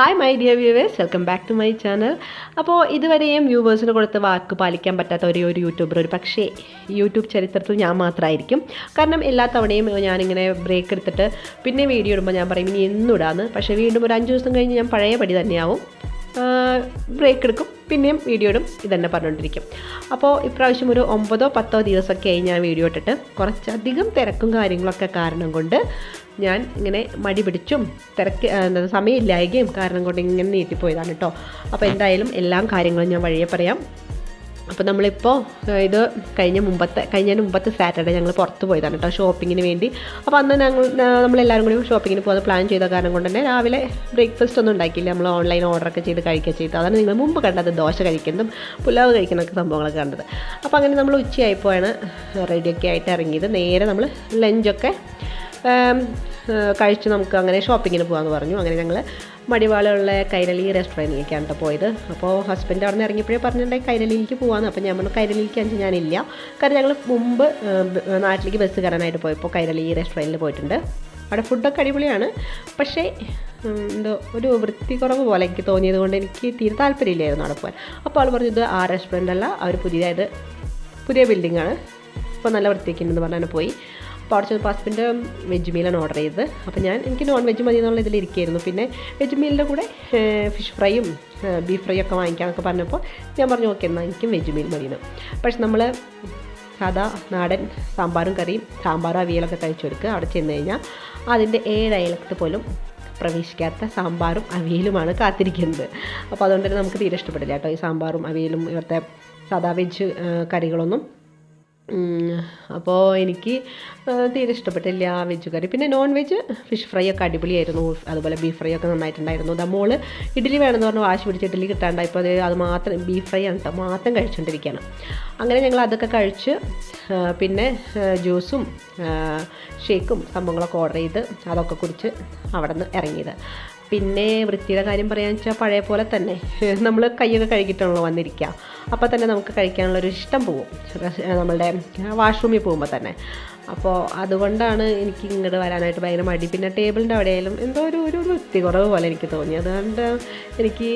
Hi my dear viewers welcome back to my channel അപ്പോൾ ഇതുവരെയും വ്യൂവേഴ്സിന് കൊടുത്ത വാക്ക് പാലിക്കാൻ പറ്റാത്ത ഒരേ ഒരു യൂട്യൂബർ ഒരു പക്ഷേ യൂട്യൂബ് ചരിത്രത്തിൽ ഞാൻ മാത്രമായിരിക്കും കാരണം എല്ലാ തവണയും ഞാനിങ്ങനെ ബ്രേക്ക് എടുത്തിട്ട് പിന്നെ വീഡിയോ ഇടുമ്പോൾ ഞാൻ പറയും ഇനി എന്നും ഇടാന്ന് പക്ഷേ വീണ്ടും ഒരു അഞ്ച് ദിവസം കഴിഞ്ഞ് ഞാൻ പഴയ പടി തന്നെയാവും ബ്രേക്ക് എടുക്കും പിന്നെയും വീഡിയോ ഇടും ഇതന്നെ പറഞ്ഞുകൊണ്ടിരിക്കും അപ്പോൾ ഇപ്രാവശ്യം ഒരു ഒമ്പതോ പത്തോ ദിവസമൊക്കെ ആയി ഞാൻ വീഡിയോ ഇട്ടിട്ട് കുറച്ചധികം തിരക്കും കാര്യങ്ങളൊക്കെ കാരണം കൊണ്ട് ഞാൻ ഇങ്ങനെ മടി പിടിച്ചും തിരക്ക് എന്താ സമയമില്ലായകയും കാരണം കൊണ്ട് ഇങ്ങനെ നീട്ടിപ്പോയതാണ് കേട്ടോ അപ്പോൾ എന്തായാലും എല്ലാ കാര്യങ്ങളും ഞാൻ വഴിയെ പറയാം. അപ്പോൾ നമ്മളിപ്പോൾ ഇത് കഴിഞ്ഞ മുമ്പത്തെ കഴിഞ്ഞ മുമ്പത്തെ സാറ്റർഡേ ഞങ്ങൾ പുറത്ത് പോയതാണ് കേട്ടോ ഷോപ്പിങ്ങിന് വേണ്ടി. അപ്പോൾ അന്ന് ഞങ്ങൾ നമ്മളെല്ലാവരും കൂടി ഷോപ്പിങ്ങിന് പോകാൻ പ്ലാൻ ചെയ്ത കാരണം കൊണ്ട് തന്നെ രാവിലെ ബ്രേക്ക്ഫാസ്റ്റ് ഒന്നും ഉണ്ടാക്കിയില്ല. നമ്മൾ ഓൺലൈൻ ഓർഡറൊക്കെ ചെയ്ത് കഴിക്കുക ചെയ്തു അതാണ് നിങ്ങൾ മുമ്പ് കണ്ടത് ദോശ കഴിക്കുന്നതും പുലാവ് കഴിക്കുന്നൊക്കെ സംഭവങ്ങളൊക്കെ കണ്ടത്. അപ്പോൾ അങ്ങനെ നമ്മൾ ഉച്ചയായപ്പോഴാണ് റെഡിയൊക്കെ ആയിട്ട് ഇറങ്ങിയത്. നേരെ നമ്മൾ ലഞ്ചൊക്കെ കഴിച്ച് നമുക്ക് അങ്ങനെ ഷോപ്പിങ്ങിന് പോകാമെന്ന് പറഞ്ഞു. അങ്ങനെ ഞങ്ങൾ മടിവാളുള്ള കൈരളി റെസ്റ്റോറന്റിലേക്കാണ് കേട്ടോ പോയത്. അപ്പോൾ ഹസ്ബൻഡ് അവിടെ നിന്ന് ഇറങ്ങിയപ്പോഴേ പറഞ്ഞിട്ടുണ്ടെങ്കിൽ കൈരളിയിലേക്ക് പോകാമെന്ന് അപ്പോൾ ഞാൻ പറഞ്ഞു കൈരളിയിലേക്ക് അഞ്ച് ഞാനില്ല. കാരണം ഞങ്ങൾ മുമ്പ് നാട്ടിലേക്ക് ബസ് കയറാനായിട്ട് പോയപ്പോൾ കൈരളി റെസ്റ്റോറന്റിൽ പോയിട്ടുണ്ട്. അവിടെ ഫുഡൊക്കെ അടിപൊളിയാണ്. പക്ഷേ എന്തോ ഒരു വൃത്തി കുറവ് പോലെ എനിക്ക് തോന്നിയത് കൊണ്ട് എനിക്ക് തീരെ താല്പര്യമില്ലായിരുന്നു അവിടെ പോകാൻ അപ്പോൾ ആൾ പറഞ്ഞു ഇത് ആ റെസ്റ്റോറന്റ് അല്ല അവർ പുതിയതായത് പുതിയ ബിൽഡിങ്ങാണ് ആണ്. ഇപ്പോൾ നല്ല വൃത്തിയൊക്കെ ഉണ്ടെന്ന് പറഞ്ഞാൽ പോയി. അപ്പോൾ ഹസ്ബൻഡ് വെജ് മീലാണ് ഓർഡർ ചെയ്തത്. അപ്പോൾ ഞാൻ എനിക്ക് നോൺ വെജ് മതി എന്നുള്ള ഇതിലിരിക്കുകയായിരുന്നു പിന്നെ വെജ് മീലിന്റെ കൂടെ ഫിഷ് ഫ്രൈയും ബീഫ് ഫ്രൈ ഒക്കെ വാങ്ങിക്കാമെന്നൊക്കെ പറഞ്ഞപ്പോൾ ഞാൻ പറഞ്ഞു ഓക്കെ എന്നാൽ എനിക്കും വെജ് മീൽ മതിയെന്ന്. പക്ഷെ നമ്മൾ സാധാ നാടൻ സാമ്പാറും കറിയും സാമ്പാറും അവിയലൊക്കെ കഴിച്ചു കൊടുക്കുക അവിടെ ചെന്ന് കഴിഞ്ഞാൽ അതിന്റെ ഏഴ് അയലത്ത് പോലും പ്രവേശിക്കാത്ത സാമ്പാറും അവിയലുമാണ് കാത്തിരിക്കുന്നത്. അപ്പോൾ അതുകൊണ്ട് തന്നെ നമുക്ക് തീരെ ഇഷ്ടപ്പെടില്ല കേട്ടോ ഈ സാമ്പാറും അവിയലും ഇവിടുത്തെ സാധാ വെജ് കറികളൊന്നും. അപ്പോൾ എനിക്ക് തീരെ ഇഷ്ടപ്പെട്ടില്ല വെജ് കറി. പിന്നെ നോൺ വെജ് ഫിഷ് ഫ്രൈ ഒക്കെ അടിപൊളിയായിരുന്നു. അതുപോലെ ബീഫ് ഫ്രൈ ഒക്കെ നന്നായിട്ടുണ്ടായിരുന്നു. മോൾ ഇഡ്ഡലി വേണമെന്ന് പറഞ്ഞ് വാശി പിടിച്ച് ഇഡ്ഡലി കിട്ടാണ്ടായപ്പോൾ അത് അത് മാത്രം ബീഫ് ഫ്രൈ ആണ് കേട്ടോ മാത്രം കഴിച്ചുകൊണ്ടിരിക്കുകയാണ് അങ്ങനെ ഞങ്ങൾ അതൊക്കെ കഴിച്ച് പിന്നെ ജ്യൂസും ഷേക്കും സംഭവങ്ങളൊക്കെ ഓർഡർ ചെയ്ത് അതൊക്കെ കുടിച്ച് അവിടെ നിന്ന് ഇറങ്ങിയത്. പിന്നെ വൃത്തിയുടെ കാര്യം പറയാന്ന് വെച്ചാൽ പഴയ പോലെ തന്നെ. നമ്മൾ കൈയൊക്കെ കഴുകിയിട്ടാണല്ലോ വന്നിരിക്കുക അപ്പോൾ തന്നെ നമുക്ക് കഴിക്കാനുള്ള ഒരു ഇഷ്ടം പോവും. നമ്മളുടെ വാഷ്റൂമിൽ പോകുമ്പോൾ തന്നെ. അപ്പോൾ അതുകൊണ്ടാണ് എനിക്ക് ഇങ്ങോട്ട് വരാനായിട്ട് ഭയങ്കര മടി. പിന്നെ ടേബിളിന്റെ അവിടെയായാലും എന്തോ ഒരു ഒരു വൃത്തി കുറവ് പോലെ എനിക്ക് തോന്നി. അതുകൊണ്ട് എനിക്ക്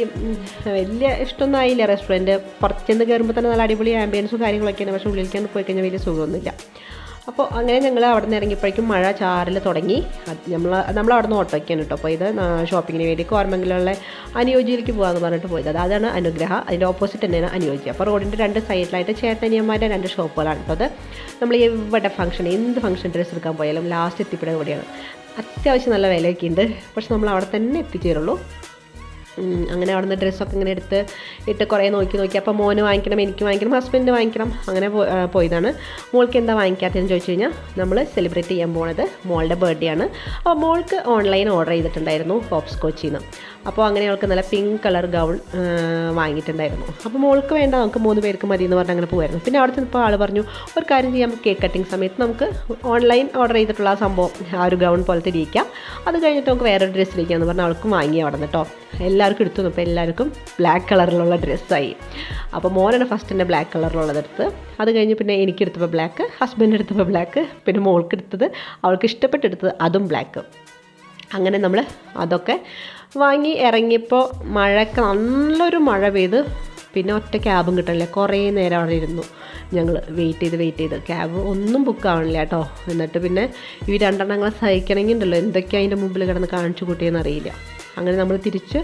വലിയ ഇഷ്ടമൊന്നും ആയില്ല റെസ്റ്റോറന്റ്. പുറത്തുനിന്ന് കയറുമ്പോൾ തന്നെ നല്ല അടിപൊളി ആംബിയൻസും കാര്യങ്ങളൊക്കെയാണ്. പക്ഷേ ഉള്ളിലേക്കാണ് പോയി കഴിഞ്ഞാൽ വലിയ സുഖമൊന്നുമില്ല. അപ്പോൾ അങ്ങനെ ഞങ്ങൾ അവിടെ നിന്ന് ഇറങ്ങിയപ്പോഴേക്കും മഴ ചാറിൽ തുടങ്ങി. നമ്മൾ നമ്മൾ അവിടെ നിന്ന് ഓട്ടോയ്ക്കാണ് കേട്ടോ ഇത് ഷോപ്പിങ്ങിന് വേണ്ടി കോർമംഗലുള്ള അനുയോജ്യയിലേക്ക് പോകാമെന്ന് പറഞ്ഞിട്ട് പോയത്. അത് അതാണ് അനുഗ്രഹ. അതിന്റെ ഓപ്പോസിറ്റ് തന്നെയാണ് അനുയോജ്യം. അപ്പോൾ റോഡിന്റെ രണ്ട് സൈഡിലായിട്ട് ചേട്ടനിയന്മാരുടെ രണ്ട് ഷോപ്പുകളാണ് കേട്ടോ നമ്മൾ എവിടെ ഫംഗ്ഷൻ എന്ത് ഫംഗ്ഷൻ ഡ്രസ്സ് എടുക്കാൻ പോയാലും ലാസ്റ്റ് എത്തിപ്പെടുക കൂടിയാണ് അത്യാവശ്യം നല്ല വിലയൊക്കെ ഉണ്ട് പക്ഷെ നമ്മൾ അവിടെ തന്നെ എത്തിച്ചേരുള്ളൂ. അങ്ങനെ അവിടെ നിന്ന് ഡ്രസ്സൊക്കെ ഇങ്ങനെ എടുത്ത് ഇട്ട് കുറേ നോക്കി നോക്കി. അപ്പോൾ മോന് വാങ്ങിക്കണം എനിക്ക് വാങ്ങിക്കണം ഹസ്ബൻഡ് വാങ്ങിക്കണം അങ്ങനെ പോയതാണ്. മോൾക്ക് എന്താ വാങ്ങിക്കാത്തതെന്ന് ചോദിച്ചു കഴിഞ്ഞാൽ നമ്മൾ സെലിബ്രേറ്റ് ചെയ്യാൻ പോണത് മോളുടെ ബർത്ത്ഡേ ആണ്. അപ്പോൾ മോൾക്ക് ഓൺലൈൻ ഓർഡർ ചെയ്തിട്ടുണ്ടായിരുന്നു ഹോപ്സ് കോച്ചിൽ നിന്ന് അപ്പോൾ അങ്ങനെ അവൾക്ക് നല്ല പിങ്ക് കളർ ഗൗൺ വാങ്ങിയിട്ടുണ്ടായിരുന്നു. അപ്പോൾ മോൾക്ക് വേണ്ട നമുക്ക് മൂന്ന് പേർക്ക് മതി എന്ന് പറഞ്ഞ് അങ്ങനെ പോകുമായിരുന്നു പിന്നെ അവിടെ ചെന്നപ്പോൾ ആൾ പറഞ്ഞു ഒരു കാര്യം ചെയ്യാം കേക്ക് കട്ടിങ് സമയത്ത് നമുക്ക് ഓൺലൈൻ ഓർഡർ ചെയ്തിട്ടുള്ള ആ സംഭവം ആ ഒരു ഗൗൺ പോലത്തെ ഇരിക്കാം. അത് കഴിഞ്ഞിട്ട് നമുക്ക് വേറൊരു ഡ്രസ്സ് ഇരിക്കാം എന്ന് പറഞ്ഞാൽ അവൾക്കും വാങ്ങി അവിടെ നിന്ന് കേട്ടോ എല്ലാവർക്കും എടുത്തു അപ്പോൾ എല്ലാവർക്കും ബ്ലാക്ക് കളറിലുള്ള ഡ്രസ്സായി അപ്പോൾ മോനാണ് ഫസ്റ്റ് എന്റെ ബ്ലാക്ക് കളറിലുള്ളത് എടുത്ത് അത് കഴിഞ്ഞ് പിന്നെ എനിക്കെടുത്തപ്പോൾ ബ്ലാക്ക് ഹസ്ബൻഡ് എടുത്തപ്പോൾ ബ്ലാക്ക് പിന്നെ മോൾക്ക് എടുത്തത്. അവൾക്ക് ഇഷ്ടപ്പെട്ടെടുത്തത് അതും ബ്ലാക്ക് അങ്ങനെ നമ്മൾ അതൊക്കെ വാങ്ങി ഇറങ്ങിയപ്പോൾ മഴയൊക്കെ നല്ലൊരു മഴ പെയ്ത് പിന്നെ ഒറ്റ ക്യാബും കിട്ടണില്ല. കുറേ നേരം അവിടെ ഇരുന്നു. ഞങ്ങൾ വെയിറ്റ് ചെയ്ത് വെയിറ്റ് ചെയ്ത്. ക്യാബ് ഒന്നും ബുക്ക് ആവണില്ല കേട്ടോ. എന്നിട്ട് പിന്നെ ഈ രണ്ടെണ്ണങ്ങളെ സഹിക്കണമെങ്കിൽ ഉണ്ടല്ലോ എന്തൊക്കെയാണ് അതിന്റെ മുമ്പിൽ കിടന്ന് കാണിച്ചു കൂട്ടിയെന്ന് അറിയില്ല. അങ്ങനെ നമ്മൾ തിരിച്ച്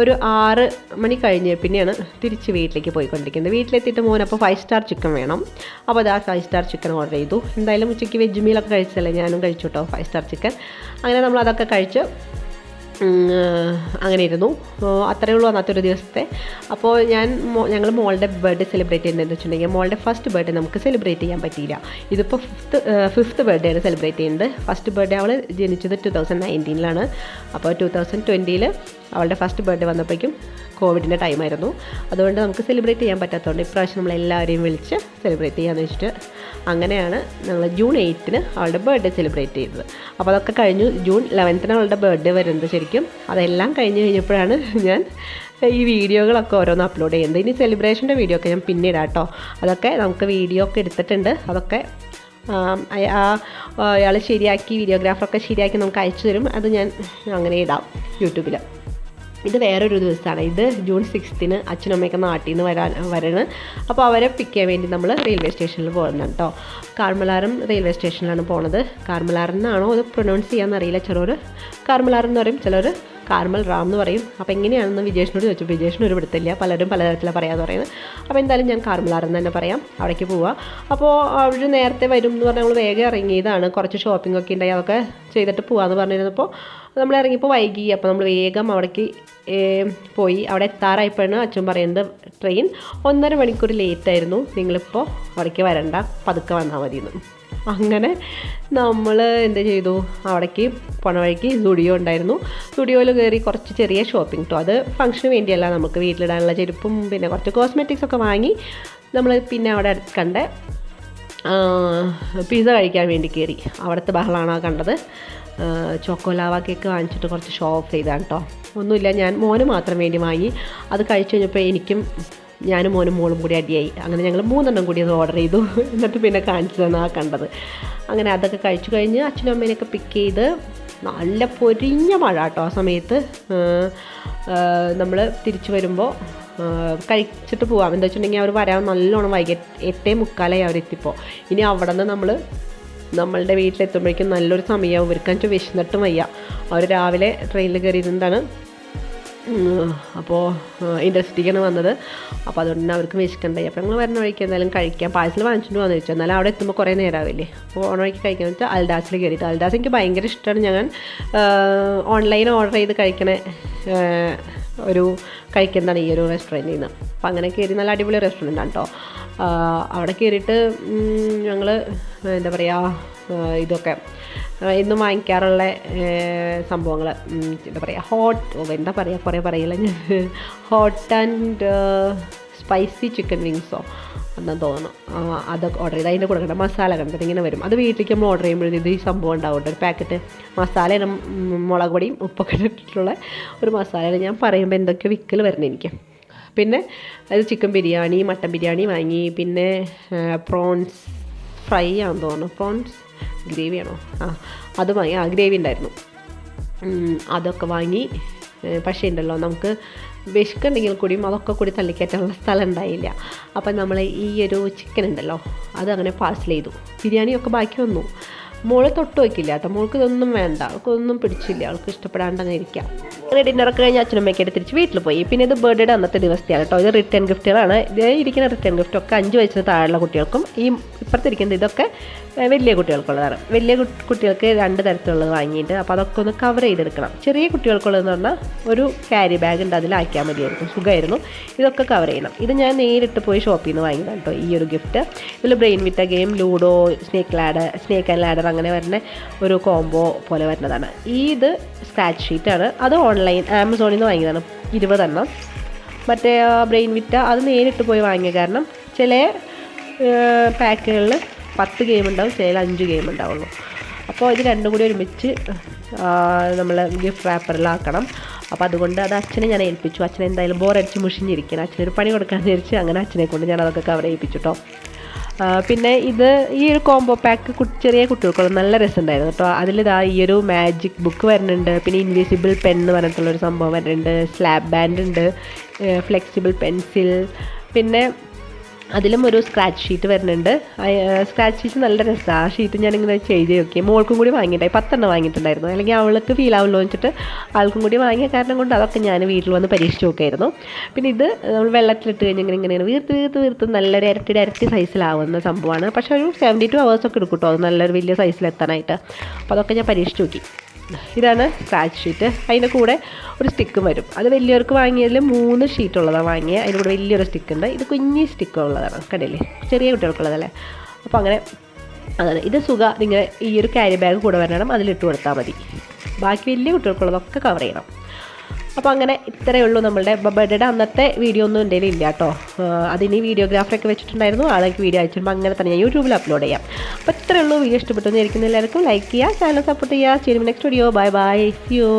ഒരു ആറ് മണി കഴിഞ്ഞ് പിന്നെയാണ് തിരിച്ച് വീട്ടിലേക്ക് പോയിക്കൊണ്ടിരിക്കുന്നത്. വീട്ടിലെത്തിയിട്ട് മോൻ അപ്പോൾ ഫൈവ് സ്റ്റാർ ചിക്കൻ വേണം. അപ്പോൾ അതാ ഫൈവ് സ്റ്റാർ ചിക്കൻ ഓർഡർ ചെയ്തു. എന്തായാലും ഉച്ചയ്ക്ക് വെജ് മീലൊക്കെ കഴിച്ചല്ലേ ഞാനും കഴിച്ചു കേട്ടോ ഫൈവ് സ്റ്റാർ ചിക്കൻ അങ്ങനെ നമ്മൾ അതൊക്കെ കഴിച്ച് അങ്ങനെ ഇരുന്നു അത്രയേ ഉള്ളൂ അന്നത്തെ ഒരു ദിവസത്തെ. അപ്പോൾ ഞാൻ ഞങ്ങൾ മോളുടെ ബർത്ത്ഡേ സെലിബ്രേറ്റ് ചെയ്യുന്നതെന്ന് വെച്ചിട്ടുണ്ടെങ്കിൽ മോളുടെ ഫസ്റ്റ് ബർത്ത്ഡേ നമുക്ക് സെലിബ്രേറ്റ് ചെയ്യാൻ പറ്റിയില്ല. ഇതിപ്പോൾ ഫിഫ്ത്ത് ഫിഫ്ത്ത് ബർത്ത്ഡേ ആണ് സെലിബ്രേറ്റ് ചെയ്യുന്നത്. ഫസ്റ്റ് ബർത്ത്ഡേ അവൾ ജനിച്ചത് ടു തൗസൻഡ് നയന്റീനിലാണ് അപ്പോൾ ടു തൗസൻഡ് ട്വന്റിയിൽ അവളുടെ ഫസ്റ്റ് ബർത്ത്ഡേ വന്നപ്പോഴേക്കും കോവിഡിന്റെ ടൈമായിരുന്നു അതുകൊണ്ട് നമുക്ക് സെലിബ്രേറ്റ് ചെയ്യാൻ പറ്റാത്തതുകൊണ്ട് ഇപ്രാവശ്യം നമ്മളെല്ലാവരെയും വിളിച്ച് സെലിബ്രേറ്റ് ചെയ്യാമെന്ന് വെച്ചിട്ട് അങ്ങനെയാണ് ഞങ്ങൾ ജൂൺ എയ്റ്റിന് അവളുടെ ബർത്ത്ഡേ സെലിബ്രേറ്റ് ചെയ്തത്. അപ്പോൾ അതൊക്കെ കഴിഞ്ഞു. ജൂൺ ലെവൻത്തിന് അവളുടെ ബർത്ത്ഡേ വരുന്നത് ശരിക്കും. അതെല്ലാം കഴിഞ്ഞ് കഴിഞ്ഞപ്പോഴാണ് ഞാൻ ഈ വീഡിയോകളൊക്കെ ഓരോന്ന് അപ്ലോഡ് ചെയ്യുന്നത്. ഇനി സെലിബ്രേഷന്റെ വീഡിയോ ഒക്കെ ഞാൻ പിന്നീട് കേട്ടോ അതൊക്കെ നമുക്ക് വീഡിയോ ഒക്കെ എടുത്തിട്ടുണ്ട്. അതൊക്കെ അയാൾ ശരിയാക്കി വീഡിയോഗ്രാഫറൊക്കെ ശരിയാക്കി നമുക്ക് അയച്ചു തരും. അത് ഞാൻ അങ്ങനെ ഇടാം യൂട്യൂബിൽ ഇത് വേറൊരു ദിവസമാണ്. ഇത് ജൂൺ സിക്സ്തിന് അച്ഛനും അമ്മയൊക്കെ നാട്ടിൽ നിന്ന് വരാൻ വരണം. അപ്പോൾ അവരെ പിക്ക് ചെയ്യാൻ വേണ്ടി നമ്മൾ റെയിൽവേ സ്റ്റേഷനിൽ പോകുന്നുണ്ട് കേട്ടോ കാർമലാറും റെയിൽവേ സ്റ്റേഷനിലാണ് പോണത്. കാർമലാറം എന്നാണോ അത് പ്രൊനൗൺസ് ചെയ്യാമെന്നറിയില്ല ചിലർ കാർമലാർ എന്ന് പറയും. ചിലർ കാർമൽ റാം എന്ന് പറയും. അപ്പോൾ എങ്ങനെയാണെന്ന് വിജേഷിനോട് ചോദിച്ചു. വിജേഷിന് ഒരു പിടുത്തില്ല പലരും പലതരത്തിലാണ് പറയാമെന്ന് പറയുന്നത്. അപ്പോൾ എന്തായാലും ഞാൻ കാർമലാറെന്ന് തന്നെ പറയാം. അവിടേക്ക് പോവാം. അപ്പോൾ അവർ നേരത്തെ വരും എന്ന് പറഞ്ഞാൽ നമ്മൾ വേഗം ഇറങ്ങിയതാണ്. കുറച്ച് ഷോപ്പിംഗ് ഒക്കെ ഉണ്ടായി. അതൊക്കെ ചെയ്തിട്ട് പോവാമെന്ന് പറഞ്ഞിരുന്നപ്പോൾ നമ്മൾ ഇറങ്ങിയപ്പോൾ വൈകി. അപ്പോൾ നമ്മൾ വേഗം അവിടേക്ക് പോയി. അവിടെ എത്താറായപ്പോഴാണ് അച്ഛൻ പറയുന്നത് ട്രെയിൻ ഒന്നര മണിക്കൂർ ലേറ്റ് ആയിരുന്നു. നിങ്ങളിപ്പോൾ അവിടേക്ക് വരണ്ട. പതുക്കെ വന്നാൽ മതി എന്ന് അങ്ങനെ നമ്മൾ എന്ത് ചെയ്തു? അവിടേക്ക് പോണ വഴിക്ക് സ്റ്റുഡിയോ ഉണ്ടായിരുന്നു. സ്റ്റുഡിയോയിൽ കയറി കുറച്ച് ചെറിയ ഷോപ്പിംഗ് കേട്ടോ അത് ഫംഗ്ഷന് വേണ്ടിയല്ല നമുക്ക് വീട്ടിലിടാനുള്ള ചെരുപ്പും പിന്നെ കുറച്ച് കോസ്മെറ്റിക്സ് ഒക്കെ വാങ്ങി നമ്മൾ പിന്നെ അവിടെ കണ്ട പിസ കഴിക്കാൻ വേണ്ടി കയറി അവിടുത്തെ ബഹളാണോ കണ്ടത്. ചോക്കോലാവ കേക്ക് വാങ്ങിച്ചിട്ട് കുറച്ച് ഷോ ഓഫ് ചെയ്താണ് കേട്ടോ ഒന്നുമില്ല ഞാൻ മോന് മാത്രം വേണ്ടി വാങ്ങി. അത് കഴിച്ചു കഴിഞ്ഞപ്പോൾ എനിക്കും ഞാനും മോനും മോളും കൂടി അടിയായി. അങ്ങനെ ഞങ്ങൾ മൂന്നെണ്ണം കൂടി അത് ഓർഡർ ചെയ്തു. എന്നിട്ട് പിന്നെ കാണിച്ചതാണ് ആ കണ്ടത്. അങ്ങനെ അതൊക്കെ കഴിച്ചു കഴിഞ്ഞ് അച്ഛനും അമ്മേനെയൊക്കെ പിക്ക് ചെയ്ത് നല്ല പൊരിഞ്ഞ മഴ കേട്ടോ ആ സമയത്ത്. നമ്മൾ തിരിച്ചു വരുമ്പോൾ കഴിച്ചിട്ട് പോവാം. എന്താ വെച്ചിട്ടുണ്ടെങ്കിൽ അവർ വരാൻ നല്ലോണം വൈകി. എട്ടേ മുക്കാലായി അവരെത്തിപ്പോൾ ഇനി അവിടെ നിന്ന് നമ്മൾ നമ്മളുടെ വീട്ടിലെത്തുമ്പോഴേക്കും നല്ലൊരു സമയമാവും ഇവർക്കാണെന്ന് വെച്ചാൽ വിശന്നിട്ടും വയ്യ. അവർ രാവിലെ ട്രെയിനിൽ കയറിയിരുന്നതാണ് അപ്പോൾ ഇൻഡസ്ട്രിക്കാണ് വന്നത്. അപ്പോൾ അതുകൊണ്ട് അവർക്ക് വിശക്കണ്ടായി. അപ്പോൾ ഞങ്ങൾ വരുന്ന വഴിക്ക് എന്തായാലും കഴിക്കാം. പാഴ്സൽ വാങ്ങിച്ചിട്ട് വന്നു വെച്ചാൽ എന്നാലും അവിടെ എത്തുമ്പോൾ കുറേ നേരമാവില്ലേ അപ്പോൾ ഓൺ വഴിക്ക് കഴിക്കാൻ വെച്ചാൽ അൽഡാസിൽ കയറിയിട്ട് അൽഡാസ് എനിക്ക് ഭയങ്കര ഇഷ്ടമാണ് ഞാൻ ഓൺലൈൻ ഓർഡർ ചെയ്ത് കഴിക്കണ ഒരു കഴിക്കുന്നതാണ് ഈ ഒരു റെസ്റ്റോറന്റിൽ നിന്ന് അപ്പോൾ അങ്ങനെ കയറി നല്ല അടിപൊളി റെസ്റ്റോറന്റ് ആണ് കേട്ടോ അവിടെ കയറിയിട്ട് ഞങ്ങൾ എന്താ പറയുക ഇതൊക്കെ. എന്നും വാങ്ങിക്കാറുള്ള സംഭവങ്ങൾ എന്താ പറയുക ഹോട്ട് എന്താ പറയുക കുറേ പറയില്ല. ഞാൻ ഹോട്ട് ആൻഡ് സ്പൈസി ചിക്കൻ വിങ്സോ എന്നാ തോന്നുന്നു. അതൊക്കെ ഓർഡർ ചെയ്ത് അതിന്റെ കൂടെ മസാല കണ്ടിട്ട് ഇങ്ങനെ വരും. അത് വീട്ടിലേക്ക് നമ്മൾ ഓർഡർ ചെയ്യുമ്പോൾ ഇത് ഈ സംഭവം ഉണ്ടാവും ഒരു പാക്കറ്റ് മസാല മുളക് പൊടിയും ഉപ്പൊക്കെ ഇട്ടിട്ടുള്ള ഒരു മസാല ഞാൻ പറയുമ്പോൾ എന്തൊക്കെ വിക്കൽ വരുന്നത് എനിക്ക്. പിന്നെ അത് ചിക്കൻ ബിരിയാണി മട്ടൻ ബിരിയാണി വാങ്ങി. പിന്നെ പ്രോൺസ് ഫ്രൈ ആണെന്ന് തോന്നുന്നു. പ്രോൺസ് ഗ്രേവിയാണോ ആ അത് വാങ്ങി ആ ഗ്രേവി ഉണ്ടായിരുന്നു. അതൊക്കെ വാങ്ങി പക്ഷേ ഉണ്ടല്ലോ നമുക്ക് വിശക്കുണ്ടെങ്കിൽ കൂടിയും അതൊക്കെ കൂടി തള്ളിക്കയറ്റാനുള്ള സ്ഥലം ഉണ്ടായില്ല. അപ്പം നമ്മൾ ഈ ഒരു ചിക്കൻ ഉണ്ടല്ലോ അതങ്ങനെ പാഴ്സൽ ചെയ്തു. ബിരിയാണിയൊക്കെ ബാക്കി വന്നു. മോൾ തൊട്ട് വയ്ക്കില്ല കേട്ടോ. മോൾക്ക് ഇതൊന്നും വേണ്ട. അവൾക്ക് ഒന്നും പിടിച്ചില്ല. അവൾക്ക് ഇഷ്ടപ്പെടാണ്ട് അങ്ങനെ ഇരിക്കാം. അങ്ങനെ ഡിന്നറൊക്കെ കഴിഞ്ഞ് അച്ഛനമ്മയ്ക്കായിട്ട് തിരിച്ച് വീട്ടിൽ പോയി. പിന്നെ ഇത് ബർത്ത്ഡേ അന്നത്തെ ദിവസത്തെയാണ് കേട്ടോ. ഇത് റിട്ടേൺ ഗിഫ്റ്റുകളാണ് ഇത് ഇരിക്കുന്ന റിട്ടേൺ ഗിഫ്റ്റ് ഒക്കെ അഞ്ച് വയസ്സിന് താഴെയുള്ള കുട്ടികൾക്കും ഈ ഇപ്പുറത്തിരിക്കുന്നത് ഇതൊക്കെ വലിയ കുട്ടികൾക്കുള്ളതാണ്. വലിയ കുട്ടികൾക്ക് രണ്ട് തരത്തിലുള്ളത് വാങ്ങിയിട്ട് അപ്പോൾ അതൊക്കെ ഒന്ന് കവർ ചെയ്തെടുക്കണം. ചെറിയ കുട്ടികൾക്കുള്ളതെന്ന് പറഞ്ഞാൽ ഒരു ക്യാരി ബാഗ് ഉണ്ട് അതിലാക്കിയാൽ മതിയായിരുന്നു സുഖമായിരുന്നു. ഇതൊക്കെ കവർ ചെയ്യണം. ഇത് ഞാൻ നേരിട്ട് പോയി ഷോപ്പിൽ നിന്ന് വാങ്ങിയതാണ് കേട്ടോ ഈ ഒരു ഗിഫ്റ്റ് ഇതിൽ Brainvita game ludo snake ladder snake and ladder അങ്ങനെ വരുന്ന ഒരു കോംബോ പോലെ വരുന്നതാണ്. ഈ ഇത് സ്ക്രാച്ച് ഷീറ്റാണ് അത് ഓൺലൈൻ ആമസോണിൽ നിന്ന് വാങ്ങിയതാണ്. ഇരുപതെണ്ണം. മറ്റേ ബ്രെയിൻ വിറ്റ അത് നേരിട്ട് പോയി വാങ്ങിയ കാരണം ചില പാക്കുകളിൽ പത്ത് ഗെയിം ഉണ്ടാവും ചില അഞ്ച് ഗെയിം ഉണ്ടാവുള്ളൂ. അപ്പോൾ ഇത് രണ്ടും കൂടി ഒരുമിച്ച് നമ്മൾ ഗിഫ്റ്റ് റാപ്പറിലാക്കണം അപ്പോൾ അതുകൊണ്ട് അത് അച്ഛനെ ഞാൻ ഏൽപ്പിച്ചു. അച്ഛനെ എന്തായാലും ബോറടിച്ച് മുഷിഞ്ഞിരിക്കണം അച്ഛനൊരു പണി കൊടുക്കാൻ വിചാരിച്ച് അങ്ങനെ അച്ഛനെ കൊണ്ട് ഞാൻ അതൊക്കെ കവർ ചെയ്യിപ്പിച്ചു കേട്ടോ. പിന്നെ ഇത് ഈ ഒരു കോംബോ പാക്ക് ചെറിയ കുട്ടികൾക്കുള്ള നല്ല രസമുണ്ടായിരുന്നു കേട്ടോ. അതിലിതാ ഈ ഒരു മാജിക് ബുക്ക് വരുന്നുണ്ട്. പിന്നെ ഇൻവിസിബിൾ പെൻ എന്ന് പറഞ്ഞിട്ടുള്ളൊരു സംഭവം വരുന്നുണ്ട്. സ്ലാബ് ബാൻഡ് ഉണ്ട്. ഫ്ലെക്സിബിൾ പെൻസിൽ പിന്നെ അതിലും ഒരു സ്ക്രാച്ച് ഷീറ്റ് വരുന്നുണ്ട്. സ്ക്രാച്ച് ഷീറ്റ് നല്ല രസമാണ് ആ ഷീറ്റ് ഞാനിങ്ങനെ ചെയ്ത് നോക്കി. മോൾക്കും കൂടി വാങ്ങിയിട്ടായി പത്തെണ്ണം വാങ്ങിയിട്ടുണ്ടായിരുന്നു. അല്ലെങ്കിൽ അവൾക്ക് ഫീൽ ആവുമല്ലോ വെച്ചിട്ട് ആൾക്കും കൂടി വാങ്ങിയ കാരണം കൊണ്ട് അതൊക്കെ ഞാൻ വീട്ടിൽ വന്ന് പരീക്ഷിച്ച് നോക്കായിരുന്നു. പിന്നെ ഇത് നമ്മൾ വെള്ളത്തിലിട്ട് കഴിഞ്ഞ് ഇങ്ങനെ ഇങ്ങനെ വീർത്ത് വീർത്ത് വീർത്ത് നല്ലൊരു ഇരട്ടിയുടെ ഇരട്ടി സൈസിലാവുന്ന സംഭവമാണ്. പക്ഷേ ഒരു സെവന്റി ടു അവേഴ്സൊക്കെ എടുക്കും കേട്ടോ അത് നല്ലൊരു വലിയ സൈസിലെത്താനായിട്ട് അപ്പോൾ അതൊക്കെ ഞാൻ പരീക്ഷിച്ച് നോക്കി. ഇതാണ് സ്ക്രാച്ച് ഷീറ്റ് അതിന്റെ കൂടെ ഒരു സ്റ്റിക്കും വരും. അത് വലിയവർക്ക് വാങ്ങിയതിൽ മൂന്ന് ഷീറ്റ് ഉള്ളതാണ് വാങ്ങിയത് അതിന്റെ കൂടെ വലിയൊരു സ്റ്റിക്ക് ഉണ്ട്. ഇത് കുഞ്ഞി സ്റ്റിക്ക് ഉള്ളതാണ്. കണ്ടില്ലേ? ചെറിയ കുട്ടികൾക്കുള്ളതല്ലേ? അപ്പോൾ അങ്ങനെ അതാണ് ഇത് സുഖ. നിങ്ങൾ ഈ ഒരു ക്യാരി ബാഗ് കൂടെ വരണം. അതിലിട്ട് കൊടുത്താൽ മതി. ബാക്കി വലിയ കുട്ടികൾക്കുള്ളതൊക്കെ കവർ ചെയ്യണം. അപ്പോൾ അങ്ങനെ ഇത്രയേ ഉള്ളൂ നമ്മളുടെ ബർത്ത്ഡേയുടെ അന്നത്തെ വീഡിയോ ഒന്നും എന്റെ ഇല്ല കേട്ടോ അതിന് വീഡിയോഗ്രാഫറൊക്കെ വെച്ചിട്ടുണ്ടായിരുന്നു. ആളേക്ക് വീഡിയോ അയച്ചിട്ടുമ്പോൾ അങ്ങനെ തന്നെ ഞാൻ യൂട്യൂബിൽ അപ്ലോഡ് ചെയ്യാം. അപ്പോൾ ഇത്രയേ ഉള്ളൂ. വീഡിയോ ഇഷ്ടപ്പെട്ടു എന്ന് ഇരിക്കുന്ന എല്ലാവർക്കും ലൈക്ക് ചെയ്യുക ചാനൽ സപ്പോർട്ട് ചെയ്യുക. ചെയ്യുമ്പോൾ next video bye bye you